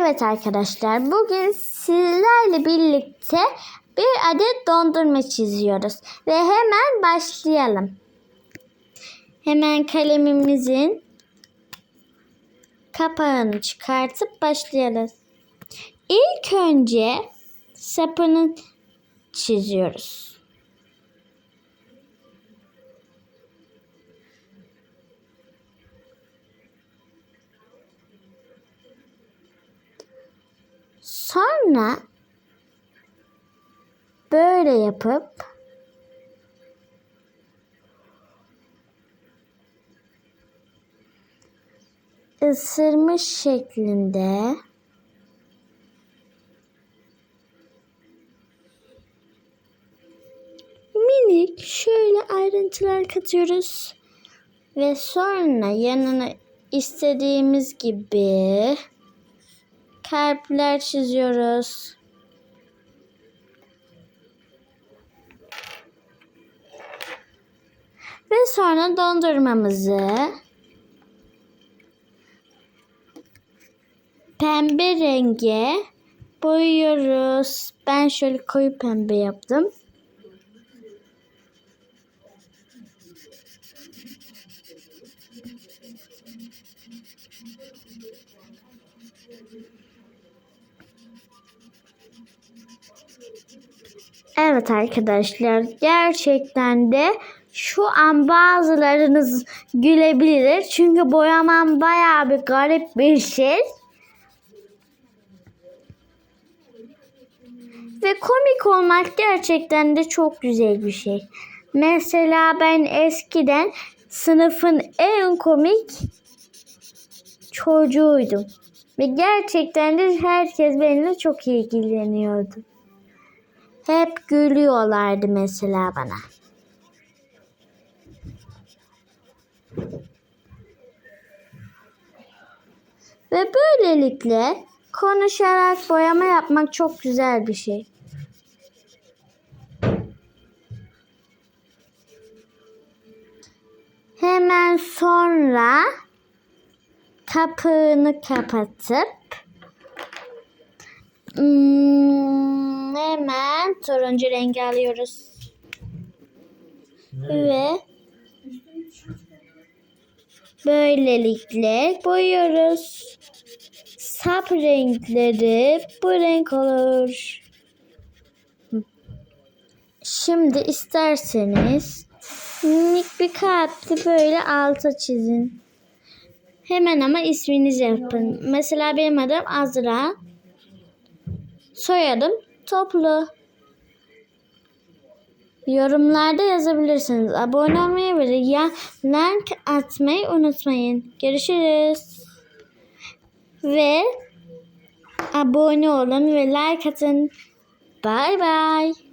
Evet arkadaşlar bugün sizlerle birlikte bir adet dondurma çiziyoruz. Ve hemen başlayalım. Hemen kalemimizin kapağını çıkartıp başlayalım. İlk önce sapını çiziyoruz. Sonra böyle yapıp ısırmış şeklinde minik şöyle ayrıntılar katıyoruz. Ve sonra yanına istediğimiz gibi kalpler çiziyoruz. Ve sonra dondurmamızı pembe renge boyuyoruz. Ben şöyle koyu pembe yaptım. Evet arkadaşlar gerçekten de şu an bazılarınız gülebilir. Çünkü boyamam bayağı bir garip bir şey. Ve komik olmak gerçekten de çok güzel bir şey. Mesela ben eskiden sınıfın en komik çocuğuydum. Ve gerçekten de herkes benimle çok ilgileniyordu. Hep gülüyorlardı mesela bana. Ve böylelikle konuşarak boyama yapmak çok güzel bir şey. Hemen sonra kapağını kapatıp Hmm, hemen turuncu rengi alıyoruz. Ve böylelikle boyuyoruz. Sap renkleri bu renk olur. Şimdi isterseniz minik bir kalpli böyle alta çizin. Hemen ama isminizi yapın. Mesela benim adım Azra. Soyadım Toplu. Yorumlarda yazabilirsiniz. Abone olmayı ve like atmayı unutmayın. Görüşürüz. Ve abone olun ve like atın. Bye bye.